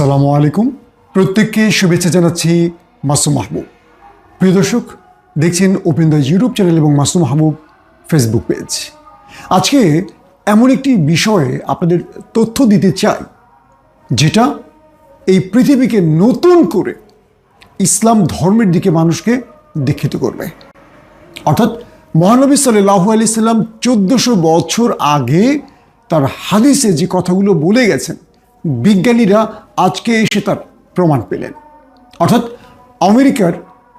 আসসালামু আলাইকুম। প্রত্যেককে শুভেচ্ছা জানাচ্ছি মাসুম মাহবুব। প্রিয় দর্শক, দেখছেন ওপেন দ্য ইউটিউব চ্যানেল এবং মাসুম মাহবুব ফেসবুক পেজ আজকে এমন একটি বিষয়ে আপনাদের তথ্য দিতে চাই, যেটা এই পৃথিবীকে নতুন করে ইসলাম ধর্মের দিকে মানুষকে দীক্ষিত করবে। অর্থাৎ মহানবী সাল্লাহ আলি সাল্লাম চোদ্দশো বছর আগে তার হাদিসে যে কথাগুলো বলে গেছেন বিজ্ঞানীরা আজকে এসে তার প্রমাণ পেলেন। অর্থাৎ আমেরিকার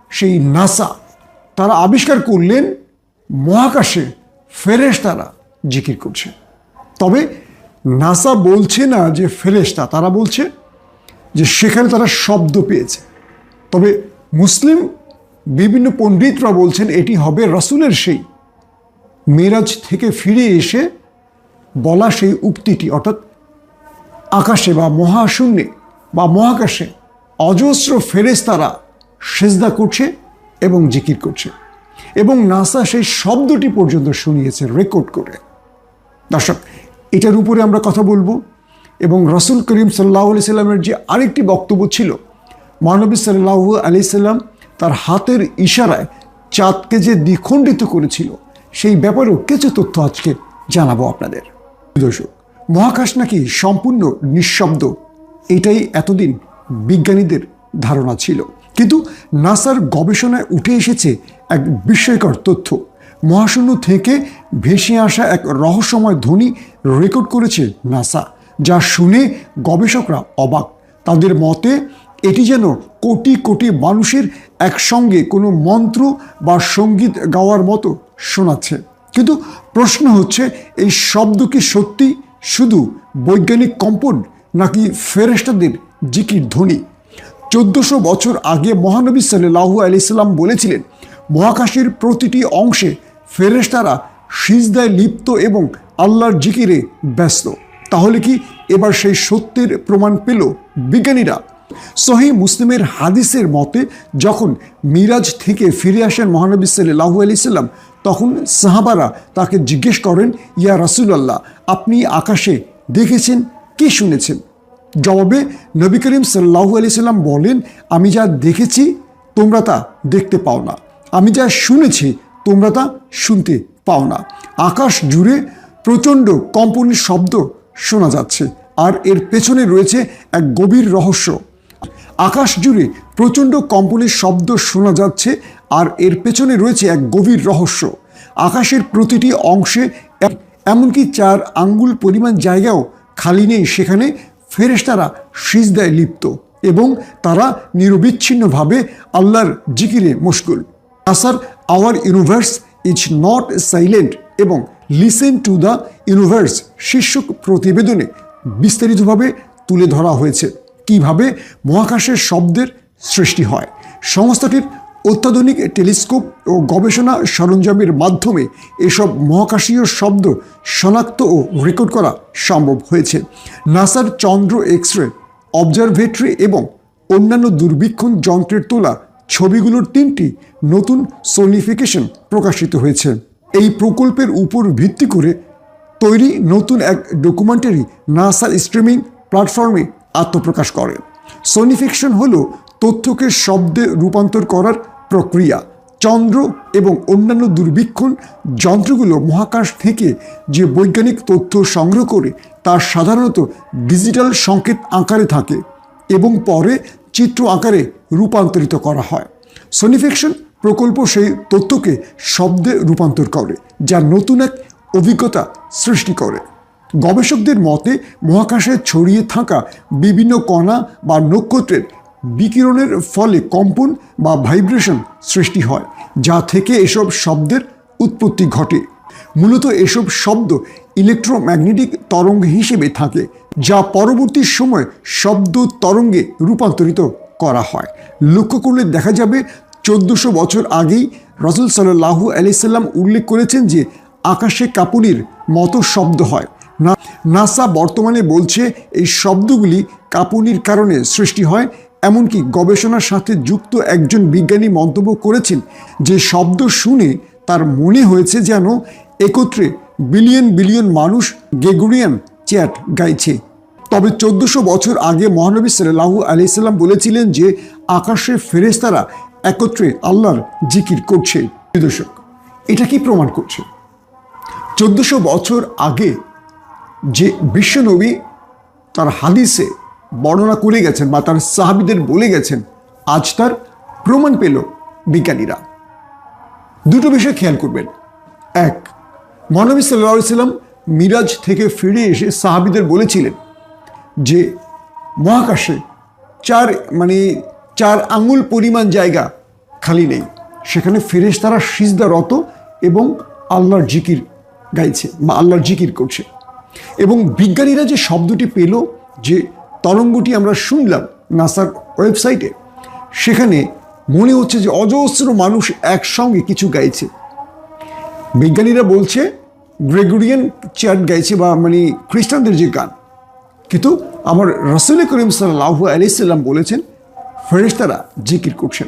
সেই নাসা তারা আবিষ্কার করলেন, মহাকাশে ফেরেশ তারা জিকির করছে। তবে নাসা বলছে না যে ফেরেশতা, তারা বলছে যে সেখানে তারা শব্দ পেয়েছে। তবে মুসলিম বিভিন্ন পণ্ডিতরা বলছেন এটি হবে রসুলের সেই মেরাজ থেকে ফিরে এসে বলা সেই উক্তিটি, অর্থাৎ আকাশে বা মহাশূন্যে বা মহাকাশে অজস্র ফেরেশতারা সেজদা করছে এবং জিকির করছে। এবং নাসা সেই শব্দটি পর্যন্ত শুনিয়েছে, রেকর্ড করে। দর্শক, এটার উপরে আমরা কথা বলব এবং রসুল করিম সাল্লাহ আলি সাল্লামের যে আরেকটি বক্তব্য ছিল মহানবী সাল্লাহ আলি সাল্লাম তার হাতের ইশারায় চাঁদকে যে দ্বিখণ্ডিত করেছিল, সেই ব্যাপারেও কিছু তথ্য আজকে জানাব আপনাদের। দর্শক মহাকাশ নাকি সম্পূর্ণ নিঃশব্দ? এটাই এতদিন বিজ্ঞানীদের ধারণা ছিল। কিন্তু নাসার গবেষণায় উঠে এসেছে এক বিস্ময়কর তথ্য। মহাশূন্য থেকে ভেসে আসা এক রহস্যময় ধ্বনি রেকর্ড করেছে নাসা, যা শুনে গবেষকরা অবাক। তাদের মতে, এটি যেন কোটি কোটি মানুষের একসঙ্গে কোনো মন্ত্র বা সংগীত গাওয়ার মতো শোনাচ্ছে। কিন্তু প্রশ্ন হচ্ছে, এই শব্দ কি সত্যি? শুধু বৈজ্ঞানিক কম্পন নাকি ফেরেস্তাদের জিকির ধ্বনি। চোদ্দশো বছর আগে মহানবী সাল্লাহু আলাইসাল্লাম বলেছিলেন, মহাকাশের প্রতিটি অংশে ফেরেশতারা সিজদায় লিপ্ত এবং আল্লাহর জিকিরে ব্যস্ত। তাহলে কি এবার সেই সত্যের প্রমাণ পেল বিজ্ঞানীরা? সহি মুসলিমের হাদিসের মতে, যখন মিরাজ থেকে ফিরে আসেন মহানবী সাল্লাহু আলি সাল্লাম তখন সাহাবারা তাকে জিজ্ঞেস করেন, ইয়া রাসুলাল্লাহ, আপনি আকাশে দেখেছেন? কি শুনেছেন? জবাবে নবী করিম সাল্লাহু আলি সাল্লাম বলেন, আমি যা দেখেছি, তোমরা তা দেখতে পাও না। আমি যা শুনেছি, তোমরা তা শুনতে পাও না। আকাশ জুড়ে প্রচণ্ড কম্পনের শব্দ শোনা যাচ্ছে, আর এর পেছনে রয়েছে এক গভীর রহস্য। আকাশ জুড়ে প্রচণ্ড কম্পনের শব্দ শোনা যাচ্ছে আর এর পেছনে রয়েছে এক গভীর রহস্য। আকাশের প্রতিটি অংশে এমনকি চার আঙ্গুল পরিমাণ জায়গাও খালি নেই। সেখানে ফেরেশতারা সিজদায় লিপ্ত এবং তারা নিরবিচ্ছিন্নভাবে আল্লাহর জিকিরে মুশকুল আসার our universe is not silent এবং লিসেন টু দ্য ইউনিভার্স শীর্ষক প্রতিবেদনে বিস্তারিতভাবে তুলে ধরা হয়েছে। কীভাবে মহাকাশের শব্দের সৃষ্টি হয়। সংস্থাটির অত্যাধুনিক টেলিস্কোপ ও গবেষণা সরঞ্জামের মাধ্যমে এসব মহাকাশীয় শব্দ শনাক্ত ও রেকর্ড করা সম্ভব হয়েছে। নাসার চন্দ্র এক্স রে অবজারভেটরি এবং অন্যান্য দূরবীক্ষণ যন্ত্রের তোলা ছবিগুলোর তিনটি নতুন সোনিফিকেশন প্রকাশিত হয়েছে। এই প্রকল্পের উপর ভিত্তি করে তৈরি নতুন এক ডকুমেন্টারি নাসার স্ট্রিমিং প্ল্যাটফর্মে আত্মপ্রকাশ করে। সোনিফিকশন হলো তথ্যকে শব্দে রূপান্তর করার প্রক্রিয়া, চন্দ্র এবং অন্যান্য দূরবীক্ষণ যন্ত্রগুলো মহাকাশ থেকে যে বৈজ্ঞানিক তথ্য সংগ্রহ করে তা সাধারণত ডিজিটাল সংকেত আকারে থাকে এবং পরে চিত্র আকারে রূপান্তরিত করা হয়। সোনিফিকশন প্রকল্প সেই তথ্যকে শব্দে রূপান্তর করে, যা নতুন এক অভিজ্ঞতা সৃষ্টি করে। গবেষকদের মতে, মহাকাশে ছড়িয়ে থাকা বিভিন্ন কণা বা নক্ষত্রের বিকিরণের ফলে কম্পন বা ভাইব্রেশন সৃষ্টি হয়, যা থেকে এসব শব্দের উৎপত্তি ঘটে। মূলত এসব শব্দ ইলেকট্রোম্যাগনেটিক তরঙ্গ হিসেবে থাকে, যা পরবর্তী সময় শব্দ তরঙ্গে রূপান্তরিত করা হয়। লক্ষ্য করলে দেখা যাবে, চোদ্দশো বছর আগেই রসুল সাল্লাহু আলি সাল্লাম উল্লেখ করেছেন যে, আকাশে কাপুনির মতো শব্দ হয়। নাসা বর্তমানে বলছে, এই শব্দগুলি কাঁপুনির কারণে সৃষ্টি হয় এমনকি গবেষণার সাথে যুক্ত একজন বিজ্ঞানী মন্তব্য করেছেন যে শব্দ শুনে তার মনে হয়েছে যেন একত্রে বিলিয়ন বিলিয়ন মানুষ গেগুরিয়ান চ্যাট গাইছে। তবে চোদ্দশো বছর আগে মহানবী সাল্লাহু আলাইসাল্লাম বলেছিলেন যে আকাশে ফেরেস্তারা একত্রে আল্লাহর জিকির করছে। দর্শক, এটা কি প্রমাণ করছে? চোদ্দশো বছর আগে যে বিশ্বনবী তার হাদিসে বর্ণনা করে গেছেন বা তার সাহাবিদের বলে গেছেন, আজ তার প্রমাণ পেল বিজ্ঞানীরা। দুটো বিষয় খেয়াল করবেন। এক, মহানবী সাল্লাহ সাল্লাম মিরাজ থেকে ফিরে এসে সাহাবিদের বলেছিলেন যে, মহাকাশে চার মানে চার আঙুল পরিমাণ জায়গা খালি নেই। সেখানে ফেরেশ তারা সিজদারত এবং আল্লাহর জিকির গাইছে বা আল্লাহর জিকির করছে। এবং বিজ্ঞানীরা যে শব্দটি পেল যে তরঙ্গটি আমরা শুনলাম নাসার ওয়েবসাইটে। সেখানে মনে হচ্ছে যে অজস্র মানুষ একসঙ্গে কিছু গাইছে। বিজ্ঞানীরা বলছে গ্রেগরিয়ান চ্যাট গাইছে বা মানে খ্রিস্টানদের যে গান। কিন্তু আমার রসুল করিম সাল্লাহ আলাইসাল্লাম বলেছেন, ফেরেশতারা জিকির করছেন।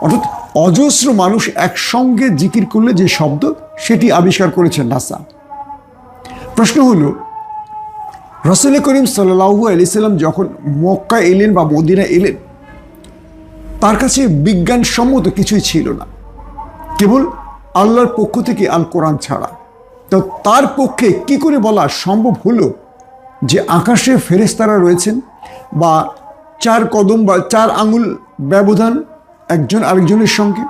অর্থাৎ অজস্র মানুষ একসঙ্গে জিকির করলে যে শব্দ, সেটি আবিষ্কার করেছেন নাসা। প্রশ্ন হলো রসুল করিম সাল্লাহু আলাইসাল্লাম যখন মক্কা এলেন বা মদিনা এলেন, তার কাছে বিজ্ঞানসম্মত কিছুই ছিল না। কেবল আল্লাহর পক্ষ থেকে আল কোরআন ছাড়া। তো তার পক্ষে কি করে বলা সম্ভব হলো যে আকাশে ফেরেস্তারা রয়েছেন বা চার কদম বা চার আঙুল ব্যবধান একজন আরেকজনের সঙ্গে?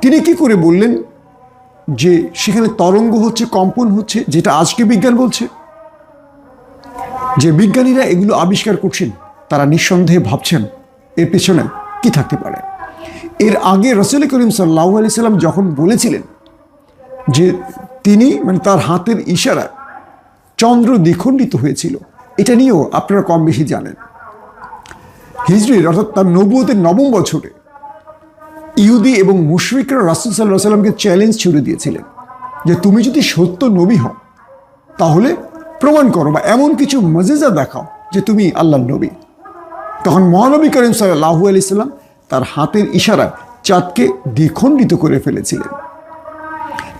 তিনি কি করে বললেন যে সেখানে তরঙ্গ হচ্ছে, কম্পন হচ্ছে, যেটা আজকে বিজ্ঞান বলছে? যে বিজ্ঞানীরা এগুলো আবিষ্কার করছেন, তারা নিঃসন্দেহে ভাবছেন এর পেছনে কি থাকতে পারে। এর আগে রসুল করিম সাল্লাহ আলি সাল্লাম যখন বলেছিলেন যে তিনি মানে তার হাতের ইশারা চন্দ্র দ্বিখণ্ডিত হয়েছিল, এটা নিয়েও আপনারা কম বেশি জানেন। হিজড়ির অর্থাৎ তার নবুয়তের নবম বছরে ইহুদি এবং মুশরিকরা রাসুল সাল্লাহ সাল্লামকে চ্যালেঞ্জ ছুড়ে দিয়েছিলেন যে, তুমি যদি সত্য নবী হও, তাহলে প্রমাণ করো বা এমন কিছু মজেজা দেখাও যে তুমি আল্লাহ নবী। তখন মহানবী করিম সাল্লাহু আলি সাল্লাম তার হাতের ইশারায় চাঁদকে দ্বিখণ্ডিত করে ফেলেছিলেন।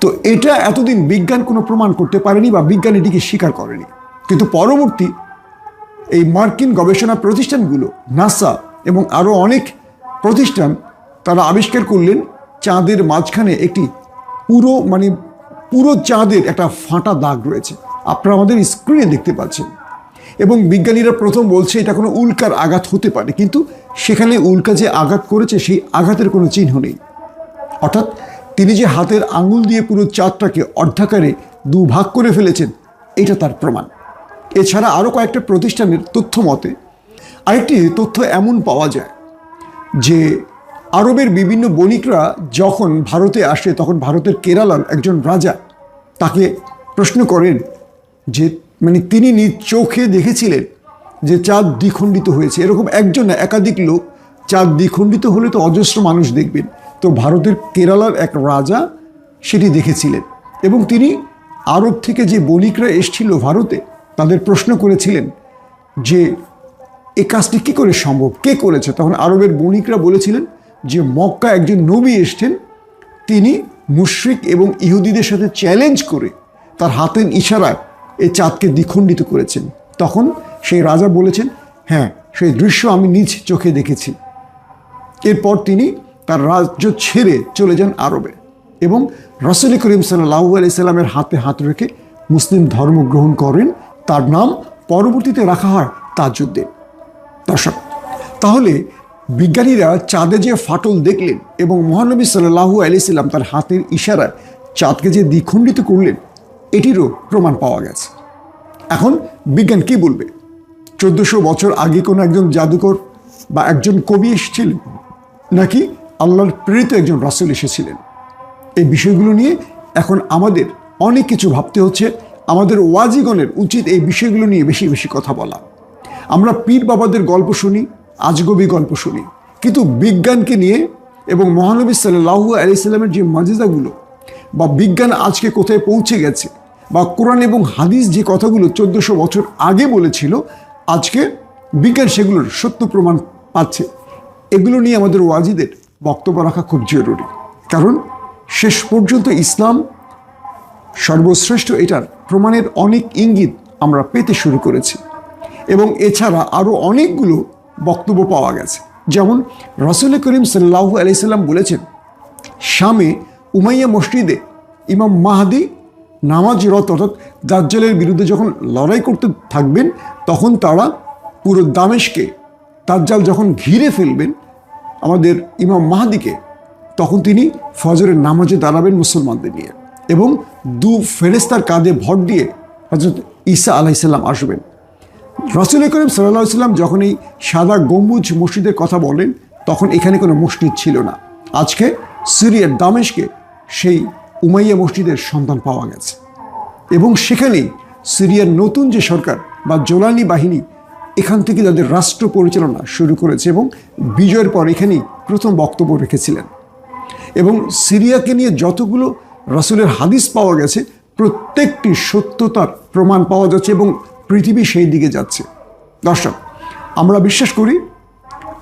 তো এটা এতদিন বিজ্ঞান কোনো প্রমাণ করতে পারেনি বা বিজ্ঞান এটিকে স্বীকার করেনি। কিন্তু পরবর্তী এই মার্কিন গবেষণা প্রতিষ্ঠানগুলো, নাসা এবং আরও অনেক প্রতিষ্ঠান তারা আবিষ্কার করলেন চাঁদের মাঝখানে একটি পুরো মানে পুরো চাঁদের একটা ফাটা দাগ রয়েছে। আপনারা আমাদের স্ক্রিনে দেখতে পাচ্ছেন। এবং বিজ্ঞানীরা প্রথম বলছে, এটা কোনো উল্কার আঘাত হতে পারে, কিন্তু সেখানে উল্কা যে আঘাত করেছে, সেই আঘাতের কোনো চিহ্ন নেই। অর্থাৎ তিনি যে হাতের আঙুল দিয়ে পুরো চাঁদটাকে অর্ধাকারে দুভাগ করে ফেলেছেন, এটা তার প্রমাণ। এছাড়া আরও কয়েকটা প্রতিষ্ঠানের তথ্য মতে, আরেকটি তথ্য এমন পাওয়া যায় যে আরবের বিভিন্ন বণিকরা যখন ভারতে আসে, তখন ভারতের কেরালার একজন রাজা তাকে প্রশ্ন করেন যে মানে তিনি নিজ চোখে দেখেছিলেন যে চাঁদ দ্বিখণ্ডিত হয়েছে। এরকম একজন না, একাধিক লোক চাঁদ দ্বিখণ্ডিত হলে তো অজস্র মানুষ দেখবেন। তো ভারতের কেরালার এক রাজা সেটি দেখেছিলেন এবং তিনি আরব থেকে যে বণিকরা এসছিল ভারতে, তাদের প্রশ্ন করেছিলেন যে, এ কাজটি কী করে সম্ভব? কে করেছে? তখন আরবের বণিকরা বলেছিলেন যে মক্কা একজন নবী এসছেন। তিনি মুশরিক এবং ইহুদিদের সাথে চ্যালেঞ্জ করে তার হাতের ইশারায় এই চাঁদকে দ্বিখণ্ডিত করেছেন। তখন সেই রাজা বলেছেন হ্যাঁ সেই দৃশ্য আমি নিজ চোখে দেখেছি। এরপর তিনি তার রাজ্য ছেড়ে চলে যান আরবে এবং রসুল করিম সাল্লাহু আলি সাল্লামের হাতে হাত রেখে মুসলিম ধর্ম গ্রহণ করেন। তার নাম পরবর্তীতে রাখা হয় তাজুদ্দিন দর্শক, তাহলে বিজ্ঞানীরা চাঁদে যে ফাটল দেখলেন এবং মহানবী সাল্লাহু আলি সাল্লাম তার হাতের ইশারায় চাঁদকে যে দ্বিখণ্ডিত করলেন এটিরও প্রমাণ পাওয়া গেছে। এখন বিজ্ঞান কি বলবে? চোদ্দশো বছর আগে কোনো একজন জাদুকর বা একজন কবি এসেছিলেন নাকি আল্লাহর প্রেরিত একজন রাসুল এসেছিলেন? এই বিষয়গুলো নিয়ে এখন আমাদের অনেক কিছু ভাবতে হচ্ছে। আমাদের ওয়াজিগণের উচিত এই বিষয়গুলো নিয়ে বেশি বেশি কথা বলা। আমরা পীর বাবাদের গল্প শুনি, আজগবি গল্প শুনি। কিন্তু বিজ্ঞানকে নিয়ে এবং মহানবী সাল্লাহু আলি সাল্লামের যে মজেদাগুলো বা বিজ্ঞান আজকে কোথায় পৌঁছে গেছে বা কোরআন এবং হাদিস যে কথাগুলো চোদ্দশো বছর আগে বলেছিল, আজকে বিজ্ঞান সেগুলোর সত্য প্রমাণ পাচ্ছে। এগুলো নিয়ে আমাদের ওয়াজিদের বক্তব্য রাখা খুব জরুরি। কারণ শেষ পর্যন্ত ইসলাম সর্বশ্রেষ্ঠ এটার প্রমাণের অনেক ইঙ্গিত আমরা পেতে শুরু করেছি। এবং এছাড়া আরও অনেকগুলো বক্তব্য পাওয়া গেছে। যেমন রসুল করিম সাল্লাহু আলাইসাল্লাম বলেছেন, শামে উমাইয়া মসজিদে ইমাম মাহাদি নামাজরত অর্থাৎ দাজ্জালের বিরুদ্ধে যখন লড়াই করতে থাকবেন, তখন তারা পুরো দামেশকে, দাজ্জাল যখন ঘিরে ফেলবেন আমাদের ইমাম মাহাদিকে, তখন তিনি ফজরের নামাজে দাঁড়াবেন মুসলমানদের নিয়ে এবং দু ফেরেস্তার কাঁধে ভর দিয়ে হজরত ঈসা আলাইসাল্লাম আসবেন। রসুল করিম সাল্লাহ সাল্লাম যখন এই সাদা গম্বুজ মসজিদের কথা বলেন, তখন এখানে কোনো মসজিদ ছিল না। আজকে সিরিয়ার দামেশকে সেই উমাইয়া মসজিদের সন্তান পাওয়া গেছে। এবং সেখানেই সিরিয়ার নতুন যে সরকার বা জোলানি বাহিনী, এখান থেকে তাদের রাষ্ট্র পরিচালনা শুরু করেছে এবং বিজয়ের পর এখানেই প্রথম বক্তব্য রেখেছিলেন। এবং সিরিয়াকে নিয়ে যতগুলো রাসুলের হাদিস পাওয়া গেছে, প্রত্যেকটি সত্যতার প্রমাণ পাওয়া যাচ্ছে এবং পৃথিবী সেই দিকে যাচ্ছে। দর্শক, আমরা বিশ্বাস করি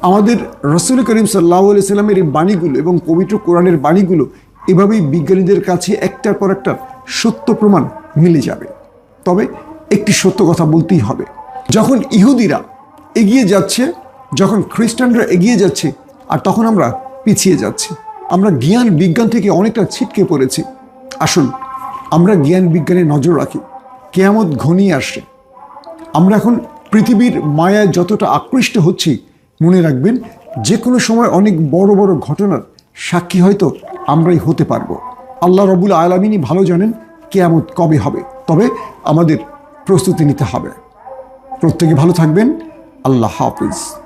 আমাদের রসুল করিম সাল্লাহ সাল্লামের এই বাণীগুলো এবং পবিত্র কোরআনের বাণীগুলো এভাবেই বিজ্ঞানীদের কাছে একটার পর একটা সত্য প্রমাণ মিলে যাবে। তবে একটি সত্য কথা বলতেই হবে। যখন ইহুদিরা এগিয়ে যাচ্ছে, যখন খ্রিস্টানরা এগিয়ে যাচ্ছে, আর তখন আমরা পিছিয়ে যাচ্ছি। আমরা জ্ঞান বিজ্ঞান থেকে অনেকটা ছিটকে পড়েছি। আসুন, আমরা জ্ঞান বিজ্ঞানে নজর রাখি। কেয়ামত ঘনিয়ে আসছে। আমরা এখন পৃথিবীর মায়ায় যতটা আকৃষ্ট হচ্ছি, মনে রাখবেন যে কোনো সময় অনেক বড় বড় ঘটনার সাক্ষী হয়তো আমরাই হতে পারব। আল্লাহ রবুল আলমিনই ভালো জানেন কেয়ামত কবে হবে। তবে আমাদের প্রস্তুতি নিতে হবে। প্রত্যেকে ভালো থাকবেন। আল্লাহ হাফিজ।